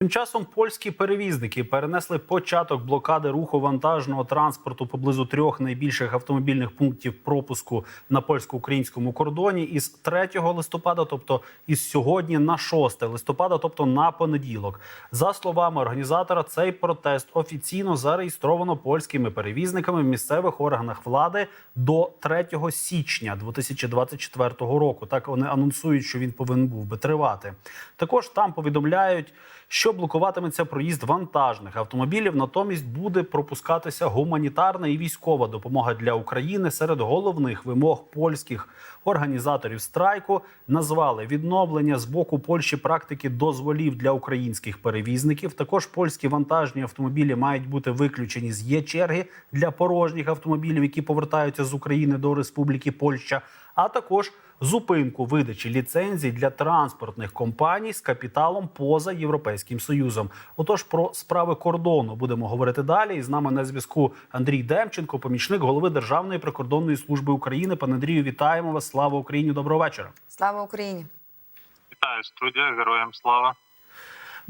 Тим часом польські перевізники перенесли початок блокади руху вантажного транспорту поблизу трьох найбільших автомобільних пунктів пропуску на польсько-українському кордоні із 3 листопада, тобто із сьогодні на 6 листопада, тобто на понеділок. За словами організатора, цей протест офіційно зареєстровано польськими перевізниками в місцевих органах влади до 3 січня 2024 року. Так вони анонсують, що він повинен був би тривати. Також там повідомляють, що блокуватиметься проїзд вантажних автомобілів. Натомість буде пропускатися гуманітарна і військова допомога для України. Серед головних вимог польських організаторів страйку назвали відновлення з боку Польщі практики дозволів для українських перевізників. Також польські вантажні автомобілі мають бути виключені з є черги для порожніх автомобілів, які повертаються з України до Республіки Польща, а також зупинку видачі ліцензій для транспортних компаній з капіталом поза європейським союзом. Отож, про справи кордону будемо говорити далі. І з нами на зв'язку Андрій Демченко, помічник голови Державної прикордонної служби України. Пане Андрію, вітаємо вас! Слава Україні! Доброго вечора! Слава Україні! Вітаю студія, героям слава.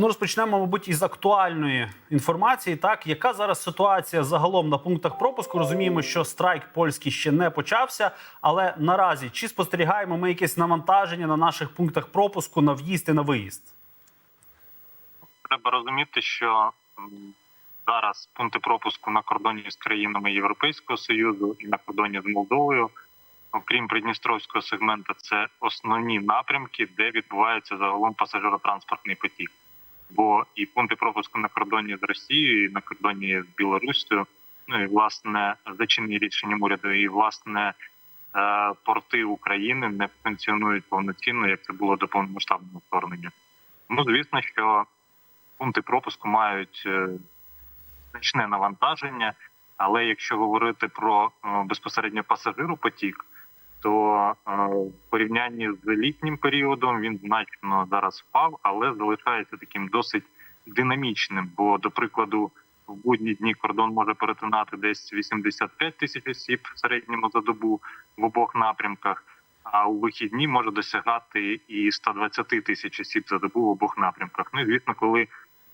Ну, розпочнемо, мабуть, із актуальної інформації. Так, яка зараз ситуація загалом на пунктах пропуску? Розуміємо, що страйк польський ще не почався, але наразі чи спостерігаємо ми якесь навантаження на наших пунктах пропуску на в'їзд і на виїзд? Треба розуміти, що зараз пункти пропуску на кордоні з країнами Європейського союзу і на кордоні з Молдовою, окрім Придністровського сегмента, це основні напрямки, де відбувається загалом пасажиротранспортний потік. Бо і пункти пропуску на кордоні з Росією, і на кордоні з Білоруссю, ну і власне зачинені рішенням уряду, і власне е, порти України не функціонують повноцінно, як це було до повномасштабного вторгнення. Ну, звісно, що пункти пропуску мають е, значне навантаження, але якщо говорити про е, безпосередньо пасажиропотік, то е, в порівнянні з літнім періодом він значно зараз впав, але залишається таким досить динамічним. Бо, до прикладу, в будні дні кордон може перетинати десь 85 тисяч осіб в середньому за добу в обох напрямках. А у вихідні може досягати і 120 тисяч осіб за добу в обох напрямках. Ну і звісно, коли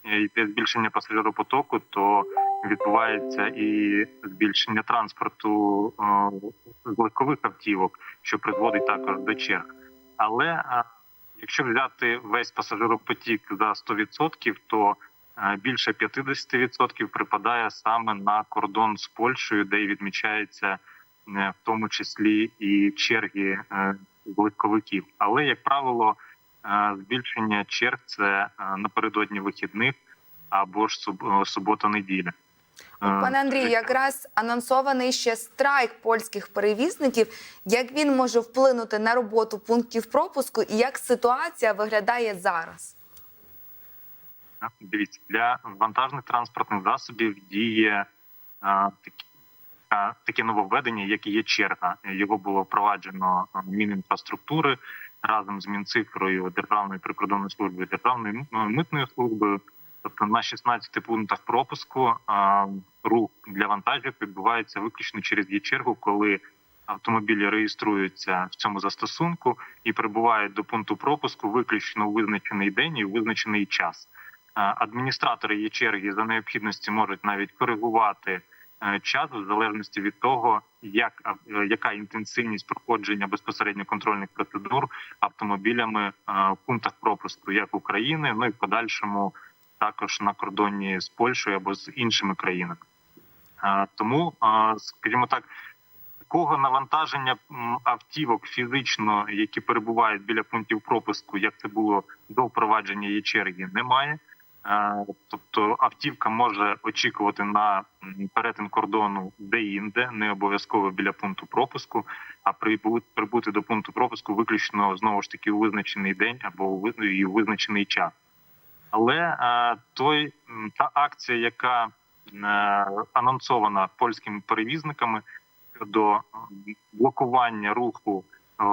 е, йде збільшення пасажиропотоку, то відбувається і збільшення транспорту е, легкових автівок, що призводить також до черг. Але е, якщо взяти весь пасажиропотік за 100%, то е, більше 50% припадає саме на кордон з Польщею, де й відмічається в тому числі і черги легковиків. Але як правило, збільшення черг це напередодні вихідних або ж субота-неділя. Пане Андрію, якраз анонсований ще страйк польських перевізників. Як він може вплинути на роботу пунктів пропуску і як ситуація виглядає зараз? Дивіться, для вантажних транспортних засобів діє а, такі, а, таке нововведення, як і є черга. Його було впроваджено Мінінфраструктури разом з Мінцифрою, Державною прикордонною службою, Державною митною службою. Тобто на 16 пунктах пропуску а, рух для вантажів відбувається виключно через є чергу, коли автомобілі реєструються в цьому застосунку і прибувають до пункту пропуску виключно у визначений день і у визначений час. Е, Адміністратори є черги за необхідності можуть навіть коригувати е, час в залежності від того, як е, яка інтенсивність проходження безпосередньо контрольних процедур автомобілями е, в пунктах пропуску, як України, ну і в подальшому також на кордоні з Польщею або з іншими країнами. Тому, скажімо так, такого навантаження автівок фізично, які перебувають біля пунктів пропуску, як це було до впровадження її черги, немає. Тобто автівка може очікувати на перетин кордону де-інде, не обов'язково біля пункту пропуску, а прибути до пункту пропуску виключно знову ж таки у визначений день або у визначений час. Але е, той та акція, яка е, анонсована польськими перевізниками щодо блокування руху е,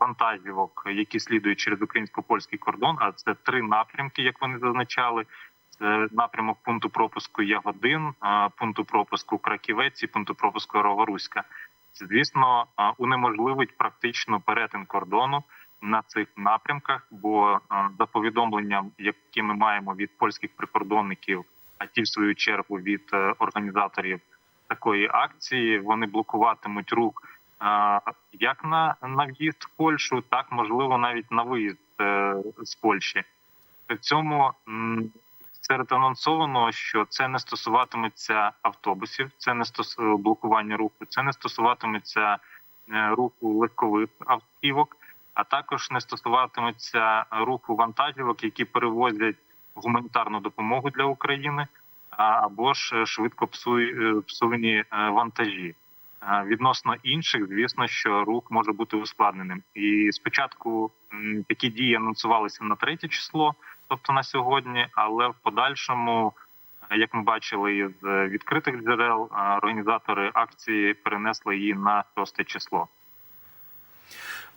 вантажівок, які слідують через українсько-польський кордон. А це три напрямки, як вони зазначали. Це напрямок пункту пропуску Ягодин, пункту пропуску Краківець і пункту пропуску Роворуська. Звісно, унеможливить практично перетин кордону на цих напрямках. Бо е, за повідомленням, які ми маємо від польських прикордонників, а ті в свою чергу від е, організаторів такої акції, вони блокуватимуть рух е, як на, на в'їзд в Польщу, так можливо навіть на виїзд з Польщі. При цьому серед анонсованого, що це не стосуватиметься автобусів, це не стос... блокування руху, це не стосуватиметься руху легкових автівок, а також не стосуватиметься руху вантажівок, які перевозять гуманітарну допомогу для України, або ж швидко псуй- е, псувані е, вантажі. Е, Відносно інших, звісно, що рух може бути ускладненим. І спочатку такі дії анонсувалися на третє число, тобто на сьогодні, але в подальшому, е, як ми бачили е, відкритих джерел, е, організатори акції перенесли її на шосте число.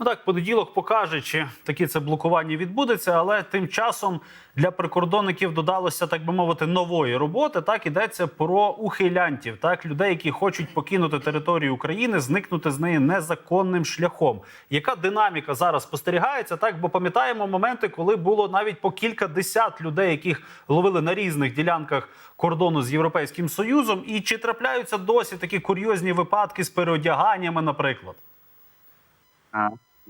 Ну так, понеділок покаже, чи таке це блокування відбудеться, але тим часом для прикордонників додалося, так би мовити, нової роботи. Так йдеться про ухилянтів, так людей, які хочуть покинути територію України, зникнути з неї незаконним шляхом. Яка динаміка зараз спостерігається? Так, бо пам'ятаємо моменти, коли було навіть по кілька десят людей, яких ловили на різних ділянках кордону з Європейським Союзом, і чи трапляються досі такі курйозні випадки з переодяганнями, наприклад?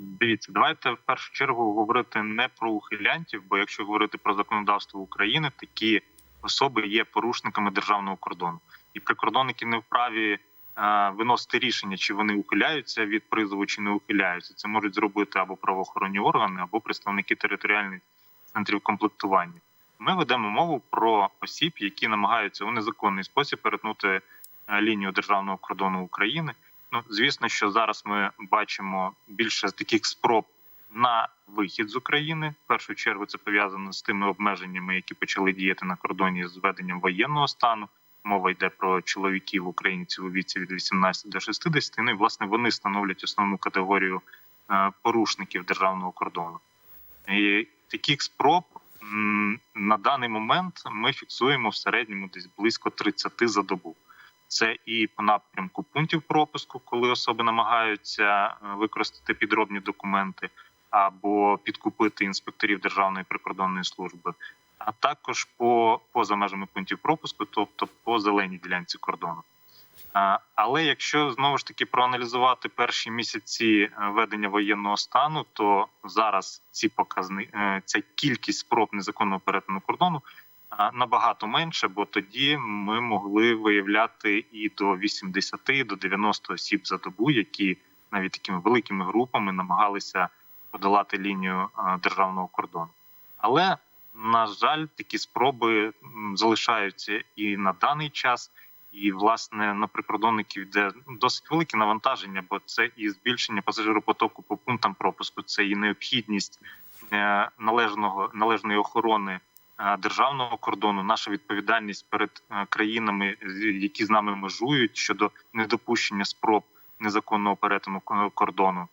Дивіться, давайте в першу чергу говорити не про ухилянтів, бо якщо говорити про законодавство України, такі особи є порушниками державного кордону, і прикордонники не вправі е, виносити рішення, чи вони ухиляються від призову, чи не ухиляються. Це можуть зробити або правоохоронні органи, або представники територіальних центрів комплектування. Ми ведемо мову про осіб, які намагаються у незаконний спосіб перетнути е, лінію державного кордону України. Ну, звісно, що зараз ми бачимо більше таких спроб на вихід з України. В першу чергу це пов'язано з тими обмеженнями, які почали діяти на кордоні з введенням воєнного стану. Мова йде про чоловіків українців у віці від 18 до 60. Ну і власне вони становлять основну категорію е, порушників державного кордону. І таких спроб на даний момент ми фіксуємо в середньому десь близько 30 за добу. Це і по напрямку пунктів пропуску, коли особи намагаються е, використати підробні документи або підкупити інспекторів Державної прикордонної служби, а також по поза межами пунктів пропуску, тобто по зеленій ділянці кордону. Але якщо знову ж таки проаналізувати перші місяці е, ведення воєнного стану, то зараз ці показни е, ця кількість спроб незаконного перетину кордону набагато менше, бо тоді ми могли виявляти і до 80, до 90 осіб за добу, які навіть такими великими групами намагалися подолати лінію державного кордону. Але на жаль, такі спроби залишаються і на даний час. І власне на прикордонників йде досить велике навантаження, бо це і збільшення пасажиропотоку по пунктам пропуску, це і необхідність е, належного належної охорони державного кордону, наша відповідальність перед е, країнами, які з нами межують щодо недопущення спроб незаконного перетину кордону.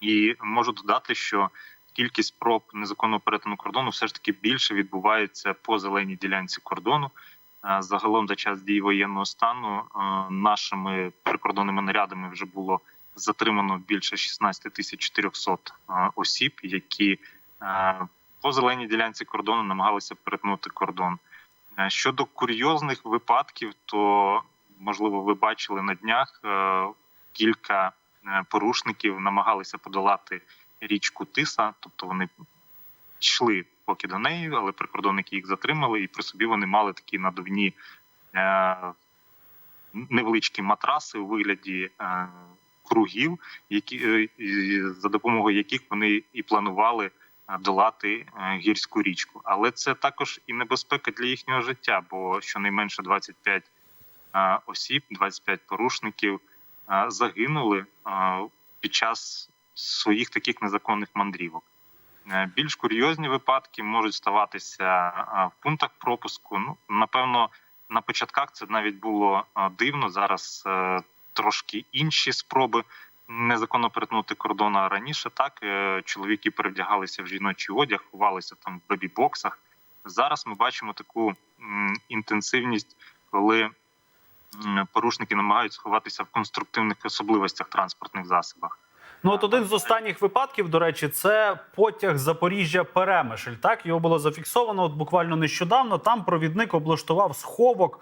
І можу додати, що кількість спроб незаконного перетину кордону все ж таки більше відбувається по зеленій ділянці кордону. Е, Загалом за час дії воєнного стану е, нашими прикордонними нарядами вже було затримано більше 16 тисяч 400 е, осіб, які е, по зеленій ділянці кордону намагалися перетнути кордон. Е, Щодо курйозних випадків, то можливо ви бачили на днях е, кілька е, порушників намагалися подолати річку Тиса, тобто вони йшли поки до неї, але прикордонники їх затримали, і при собі вони мали такі надувні невеличкі матраси у вигляді кругів, які за допомогою яких вони і планували долати е, гірську річку. Але це також і небезпека для їхнього життя, бо щонайменше 25 е, осіб, 25 порушників е, загинули під час своїх таких незаконних мандрівок. Більш курйозні випадки можуть ставатися в пунктах пропуску. Ну напевно, на початках це навіть було дивно. Зараз трошки інші спроби незаконно перетнути кордон. Раніше так е, чоловіки перевдягалися в жіночий одяг, ховалися там в бебі-боксах. Зараз ми бачимо таку інтенсивність, коли порушники намагаються сховатися в конструктивних особливостях транспортних засобах. Ну, от один з останніх випадків, до речі, це потяг Запоріжжя Перемишль. Так його було зафіксовано от буквально нещодавно. Там провідник облаштував сховок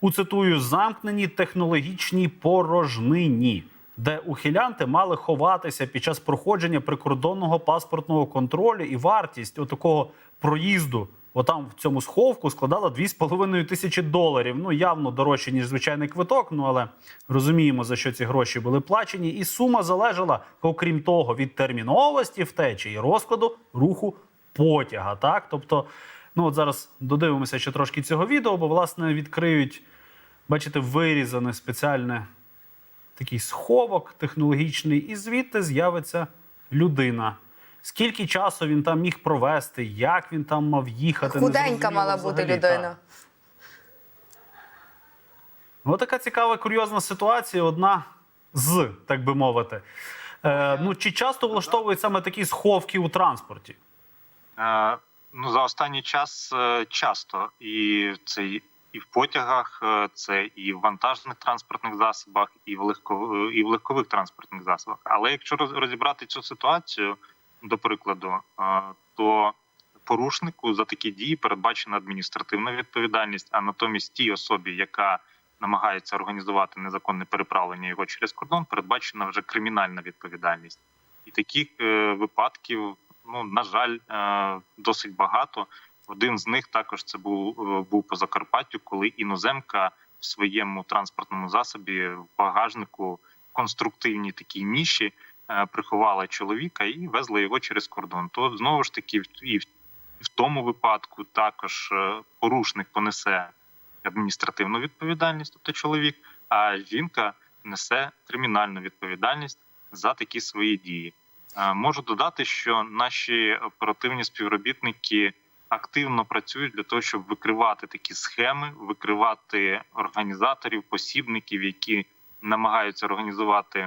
у цитую замкненій технологічній порожнині, де ухилянти мали ховатися під час проходження прикордонного паспортного контролю, і вартість отакого проїзду. Отам в цьому сховку складала 2,5 тисячі доларів. Ну явно дорожче ніж звичайний квиток. Ну але розуміємо за що ці гроші були плачені. І сума залежала, окрім того, від терміновості втечі і розкладу руху потяга. Так, тобто, ну от зараз додивимося ще трошки цього відео, бо власне відкриють, бачите, вирізане спеціальне такий сховок технологічний, і звідти з'явиться людина. Скільки часу він там міг провести, як він там мав їхати? Худенька мала бути людина. так. Ось така цікава курйозна ситуація, одна з, так би мовити. Е, ну, чи часто влаштовують саме такі сховки у транспорті? Е, Ну, за останній час е, часто і це і в потягах, е, це і в вантажних транспортних засобах, і в легко і в легкових транспортних засобах. Але якщо роз- розібрати цю ситуацію, до прикладу, е, то порушнику за такі дії передбачена адміністративна відповідальність, а натомість тій особі, яка намагається організувати незаконне переправлення його через кордон, передбачена вже кримінальна відповідальність. І таких е, випадків, ну на жаль, досить багато. Один з них також це був е, був по Закарпаттю, коли іноземка в своєму транспортному засобі в багажнику в конструктивній такій ніші е, приховала чоловіка і везла його через кордон. То знову ж таки, і в, тому випадку також е, порушник понесе адміністративну відповідальність, тобто чоловік, а жінка несе кримінальну відповідальність за такі свої дії. Можу додати, що наші оперативні співробітники активно працюють для того, щоб викривати такі схеми, викривати організаторів, посібників, які намагаються організувати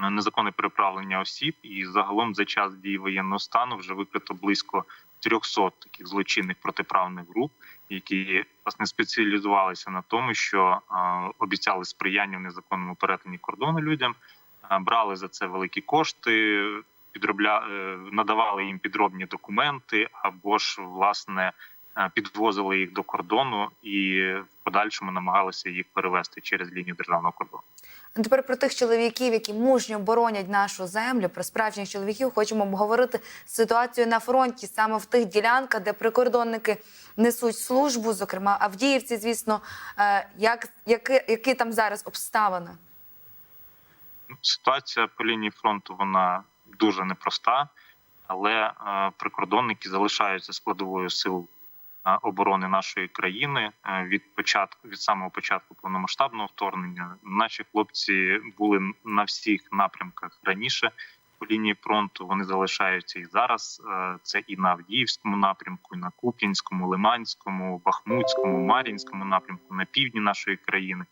е, незаконне переправлення осіб. І загалом за час дії воєнного стану вже викрито близько 300 таких злочинних протиправних груп, які власне спеціалізувалися на тому, що е, обіцяли сприяння в незаконному перетині кордону людям, е, брали за це великі кошти, підробля е, надавали їм підробні документи, або ж власне е, підвозили їх до кордону і в подальшому намагалися їх перевести через лінію державного кордону. А тепер про тих чоловіків, які мужньо боронять нашу землю, про справжніх чоловіків хочемо обговорити ситуацію на фронті, саме в тих ділянках, де прикордонники несуть службу, зокрема Авдіївці, звісно, Е, як, які, які там зараз обставини? Ну, Ситуація по лінії фронту вона дуже непроста, але е, прикордонники залишаються складовою сил е, оборони нашої країни Е, від початку від самого початку повномасштабного вторгнення. Наші хлопці були на всіх напрямках раніше. По лінії фронту вони залишаються і зараз. Це і на Авдіївському напрямку, і на Куп'янському, Лиманському, Бахмутському, Мар'їнському напрямку, на півдні нашої країни.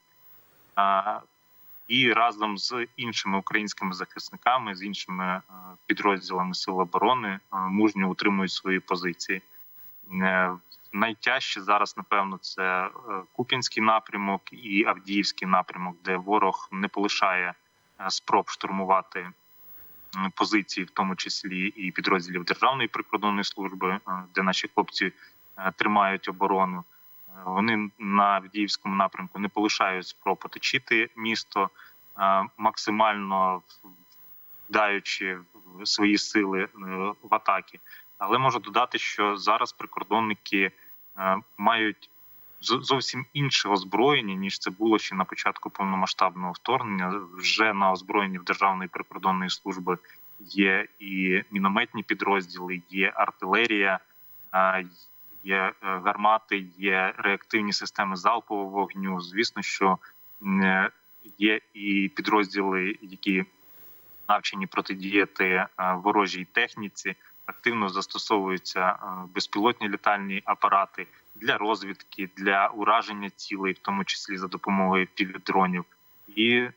І разом з іншими українськими захисниками, з іншими е, підрозділами Сил оборони е, мужньо утримують свої позиції. Е, Найтяжче зараз, напевно, це Куп'янський напрямок і Авдіївський напрямок, де ворог не полишає спроб штурмувати позиції, в тому числі і підрозділів Державної прикордонної служби, де наші хлопці тримають оборону. Вони на Авдіївському напрямку не полишають спроб оточити місто, максимально даючи свої сили е, в атаки. Але можу додати, що зараз прикордонники е, мають зовсім інше озброєння ніж це було ще на початку повномасштабного вторгнення. Вже на озброєнні в Державної прикордонної служби є і мінометні підрозділи, є артилерія, є е, гармати, є реактивні системи залпового вогню. Звісно, що е, є і підрозділи, які навчені протидіяти е, ворожій техніці. Активно застосовуються безпілотні літальні апарати для розвідки, для ураження цілей, в тому числі за допомогою півдронів. І е,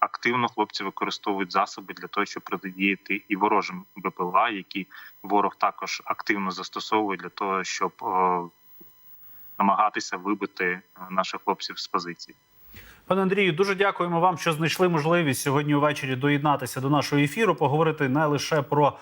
активно хлопці використовують засоби для того, щоб протидіяти і ворожим БПЛА, які ворог також активно застосовує для того, щоб е, намагатися вибити е, наших хлопців з позицій. Пане Андрію, дуже дякуємо вам, що знайшли можливість сьогодні увечері доєднатися до нашого ефіру, поговорити не лише про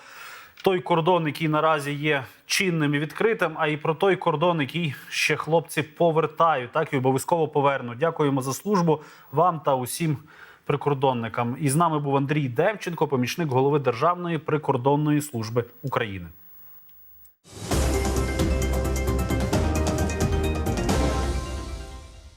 той кордон, який наразі є чинним і відкритим, а й про той кордон, який ще хлопці повертають, так і обов'язково повернуть. Дякуємо за службу вам та усім прикордонникам. І з нами був Андрій Демченко, помічник голови Державної прикордонної служби України.